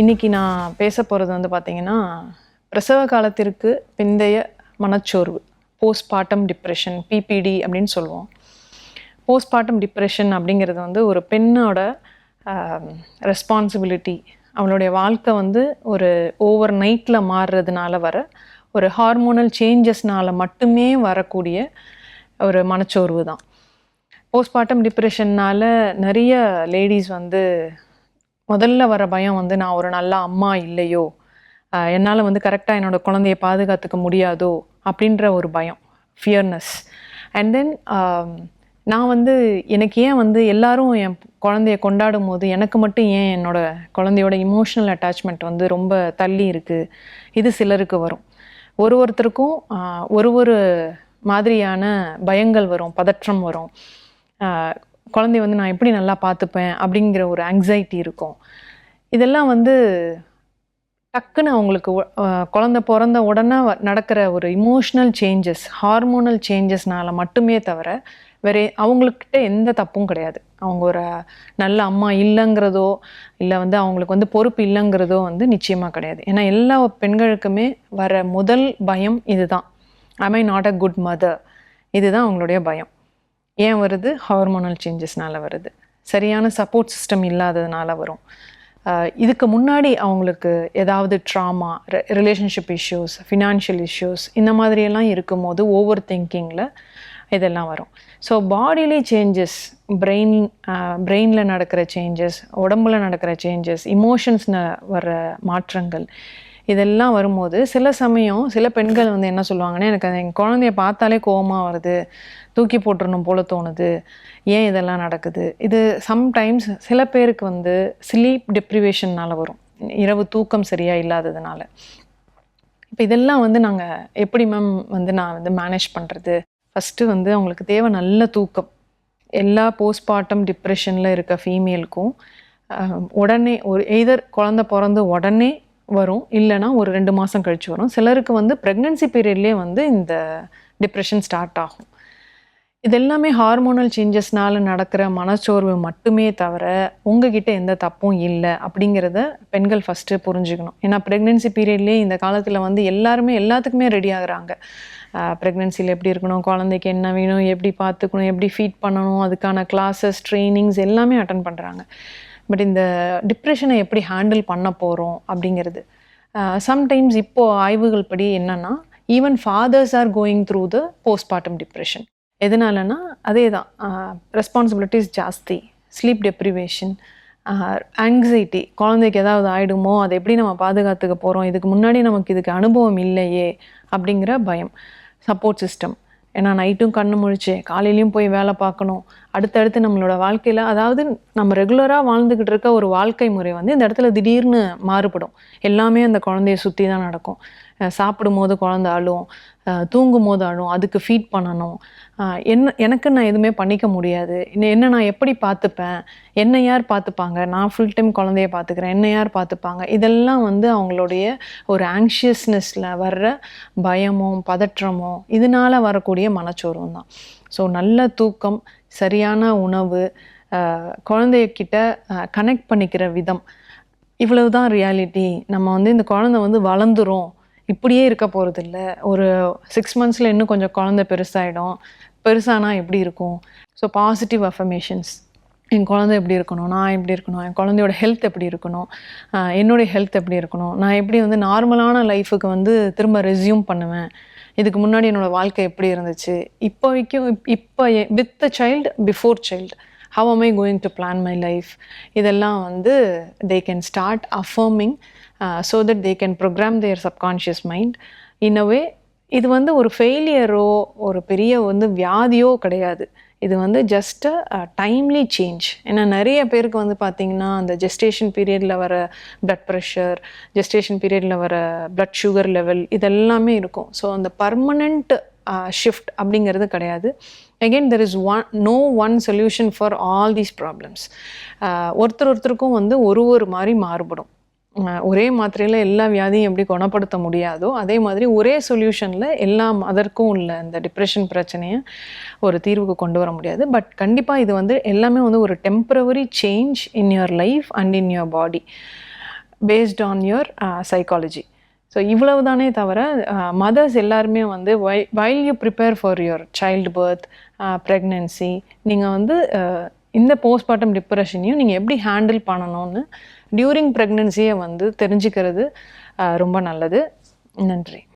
இன்னைக்கு நான் பேச போகிறது வந்து பார்த்திங்கன்னா பிரசவ காலத்திற்கு பிந்தைய மனச்சோர்வு போஸ்ட்மார்ட்டம் டிப்ரெஷன் பிபிடி அப்படின்னு சொல்லுவோம். போஸ்ட்பார்ட்டம் டிப்ரெஷன் அப்படிங்கிறது வந்து ஒரு பெண்ணோட ரெஸ்பான்சிபிலிட்டி அவளுடைய வாழ்க்கை வந்து ஒரு ஓவர் நைட்டில் மாறுறதுனால வர ஒரு ஹார்மோனல் சேஞ்சஸ்னால் மட்டுமே வரக்கூடிய ஒரு மனச்சோர்வு தான். போஸ்ட்மார்ட்டம் டிப்ரெஷன்னால் நிறைய லேடிஸ் வந்து முதல்ல வர பயம் வந்து நான் ஒரு நல்ல அம்மா இல்லையோ? என்னால் வந்து கரெக்டாக என்னோட குழந்தைய பாதுகாத்துக்க முடியாதோ? அப்படின்ற ஒரு பயம் ஃபியர்னஸ் அண்ட் தென் நான் வந்து எனக்கு ஏன் வந்து எல்லாரும் என் குழந்தைய கொண்டாடும் போது எனக்கு மட்டும் ஏன் என்னோட குழந்தையோட இமோஷனல் அட்டாச்மெண்ட் வந்து ரொம்ப தள்ளி இருக்குது இது சிலருக்கு வரும். ஒரு ஒருத்தருக்கும் ஒரு ஒரு மாதிரியான பயங்கள் வரும் பதற்றம் வரும். குழந்தைய வந்து நான் எப்படி நல்லா பார்த்துப்பேன் அப்படிங்கிற ஒரு ஆங்ஸைட்டி இருக்கும். இதெல்லாம் வந்து டக்குன்னு அவங்களுக்கு குழந்த பிறந்த உடனே வ- நடக்கிற ஒரு இமோஷ்னல் சேஞ்சஸ் ஹார்மோனல் சேஞ்சஸ்னால மட்டுமே தவிர வேறே அவங்கக்கிட்ட எந்த தப்பும் கிடையாது. அவங்க ஒரு நல்ல அம்மா இல்லைங்கிறதோ இல்லை வந்து அவங்களுக்கு வந்து பொறுப்பு இல்லைங்கிறதோ வந்து நிச்சயமாக கிடையாது. ஏன்னா எல்லா பெண்களுக்குமே வர முதல் பயம் இதுதான். I may not a good mother இதுதான் அவங்களுடைய பயம். ஏன் வருது? ஹார்மோனல் சேஞ்சஸ்னால் வருது. சரியான சப்போர்ட் சிஸ்டம் இல்லாததுனால வரும். இதுக்கு முன்னாடி அவங்களுக்கு ஏதாவது trauma relationship issues financial issues இந்த மாதிரியெல்லாம் இருக்கும்போது ஓவர் திங்கிங்கில் இதெல்லாம் வரும். ஸோ பாடியிலே சேஞ்சஸ் பிரெயின் பிரெயினில் நடக்கிற சேஞ்சஸ் உடம்புல நடக்கிற சேஞ்சஸ் இமோஷன்ஸில் வர்ற மாற்றங்கள் இதெல்லாம் வரும்போது சில சமயம் சில பெண்கள் வந்து என்ன சொல்லுவாங்கன்னா எனக்கு அந்த என் குழந்தைய பார்த்தாலே கோபமாக வருது. தூக்கி போட்டுடணும் போல தோணுது. ஏன் இதெல்லாம் நடக்குது? இது சம்டைம்ஸ் சில பேருக்கு வந்து ஸ்லீப் டெப்ரிவேஷன்னால் வரும். இரவு தூக்கம் சரியாக இல்லாததுனால. இப்போ இதெல்லாம் வந்து நாங்கள் எப்படி மேம் வந்து நான் வந்து மேனேஜ் பண்ணுறது ஃபஸ்ட்டு வந்து அவங்களுக்கு தேவை நல்ல தூக்கம். எல்லா போஸ்ட்மார்ட்டம் டிப்ரெஷனில் இருக்க ஃபீமேலுக்கும் உடனே ஒரு எய்தர் குழந்த பிறந்து உடனே வரும். இல்லைன்னா ஒரு ரெண்டு மாதம் கழிச்சு வரும். சிலருக்கு வந்து ப்ரெக்னென்சி பீரியட்லேயே வந்து இந்த டிப்ரெஷன் ஸ்டார்ட் ஆகும். இது எல்லாமே ஹார்மோனல் சேஞ்சஸ்னால் நடக்கிற மனச்சோர்வு மட்டுமே தவிர உங்ககிட்ட எந்த தப்பும் இல்லை அப்படிங்கிறத பெண்கள் ஃபஸ்ட்டு புரிஞ்சுக்கணும். ஏன்னா ப்ரெக்னென்சி பீரியட்லேயே இந்த காலத்தில் வந்து எல்லாருமே எல்லாத்துக்குமே ரெடி ஆகுறாங்க. ப்ரெக்னென்சியில் எப்படி இருக்கணும் குழந்தைக்கு என்ன வேணும் எப்படி பார்த்துக்கணும் எப்படி ஃபீட் பண்ணணும் அதுக்கான கிளாஸஸ் ட்ரைனிங்ஸ் எல்லாமே அட்டன் பண்ணுறாங்க பட் இந்த டிப்ரெஷனை எப்படி ஹேண்டில் பண்ண போகிறோம் அப்படிங்கிறது. சம்டைம்ஸ் இப்போது ஆய்வுகள் படி என்னென்னா even fathers are going through the postmortem depression எதனாலனா அதே தான் ரெஸ்பான்சிபிலிட்டிஸ் ஜாஸ்தி. ஸ்லீப் டெப்ரிவேஷன் ஆங்ஸைட்டி குழந்தைக்கு ஏதாவது ஆகிடுமோ அதை எப்படி நம்ம பாதுகாத்துக்க போகிறோம் இதுக்கு முன்னாடி நமக்கு இதுக்கு அனுபவம் இல்லையே அப்படிங்கிற பயம். சப்போர்ட் சிஸ்டம் ஏன்னா நைட்டும் கண்ணு முழிச்சு காலையிலையும் போய் வேலை பார்க்கணும். அடுத்தடுத்து நம்மளோட வாழ்க்கையில் அதாவது நம்ம ரெகுலராக வாழ்ந்துக்கிட்டு இருக்க ஒரு வாழ்க்கை முறை வந்து இந்த இடத்துல திடீர்னு மாறுபடும். எல்லாமே அந்த குழந்தைய சுற்றி தான் நடக்கும். சாப்பிடும்போது சாப்பிடும் போது குழந்தை அழும். தூங்கும் போது அழும். அதுக்கு ஃபீட் பண்ணணும். என்ன எனக்கு நான் எதுவுமே பண்ணிக்க முடியாது. இன்னும் என்ன நான் எப்படி பார்த்துப்பேன்? என்னை யார் பார்த்துப்பாங்க? நான் ஃபுல் டைம் குழந்தைய பார்த்துக்கிறேன். என்ன யார் பார்த்துப்பாங்க? இதெல்லாம் வந்து அவங்களுடைய ஒரு ஆங்ஷியஸ்னஸில் வர்ற பயமும் பதற்றமும் இதனால் வரக்கூடிய மனச்சோர்வும் தான். ஸோ நல்ல தூக்கம் சரியான உணவு அஹ் குழந்தைகிட்ட கனெக்ட் பண்ணிக்கிற விதம். இவ்வளவு தான் ரியாலிட்டி நம்ம வந்து இந்த குழந்தை வந்து வளர்ந்துரும். இப்படியே இருக்க போகிறதில்ல ஒரு சிக்ஸ் மந்த்ஸில் இன்னும் கொஞ்சம் குழந்தை பெருசாகிடும் பெருசானா எப்படி இருக்கும்? ஸோ பாசிட்டிவ் அஃபர்மேஷன்ஸ் என் குழந்தை எப்படி இருக்கணும்? நான் எப்படி இருக்கணும்? என் குழந்தையோட ஹெல்த் எப்படி இருக்கணும்? என்னுடைய ஹெல்த் எப்படி இருக்கணும்? நான் எப்படி வந்து நார்மலான லைஃபுக்கு வந்து திரும்ப ரெஸ்யூம் பண்ணுவேன்? இதுக்கு முன்னாடி என்னோட வாழ்க்கை எப்படி இருந்துச்சு? இப்போ வரைக்கும் இப்போ with the child before child how am I going to plan my life இதெல்லாம் வந்து they can start affirming so that they can program their subconscious mind in a way இது வந்து ஒரு ஃபெயிலியரோ ஒரு பெரிய வந்து வியாதியோ கிடையாது. இது வந்து ஜஸ்ட் டைம்லி சேஞ்ச் ஏன்னா நிறைய பேருக்கு வந்து பார்த்திங்கன்னா அந்த ஜெஸ்டேஷன் பீரியடில் வர பிளட் ப்ரெஷர் ஜெஸ்டேஷன் பீரியடில் வர பிளட் சுகர் லெவல் இதெல்லாமே இருக்கும். ஸோ அந்த பர்மனண்ட் ஷிஃப்ட் அப்படிங்கிறது கிடையாது. Again there is one no one solution for all these problems ஒருத்தர் ஒருத்தருக்கும் வந்து ஒரு ஒரு மாதிரி மாறுபடும். ஒரே மாத்திரையில் எல்லா வியாதியும் எப்படி குணப்படுத்த முடியாதோ அதே மாதிரி ஒரே சொல்யூஷனில் எல்லா அதற்கும் உள்ள இந்த டிப்ரெஷன் பிரச்சனையை ஒரு தீர்வுக்கு கொண்டு வர முடியாது. பட் கண்டிப்பாக இது வந்து எல்லாமே வந்து ஒரு temporary change in your life and in your body based on your psychology so இவ்வளவு தானே தவிர மதர்ஸ் எல்லாருமே வந்து why while you prepare for your child birth pregnancy நீங்கள் வந்து இந்த போஸ்ட்மார்ட்டம் டிப்ரெஷனையும் நீங்கள் எப்படி ஹேண்டில் பண்ணணும்னு டியூரிங் ப்ரெக்னென்சியை வந்து தெரிஞ்சுக்கிறது ரொம்ப நல்லது. நன்றி.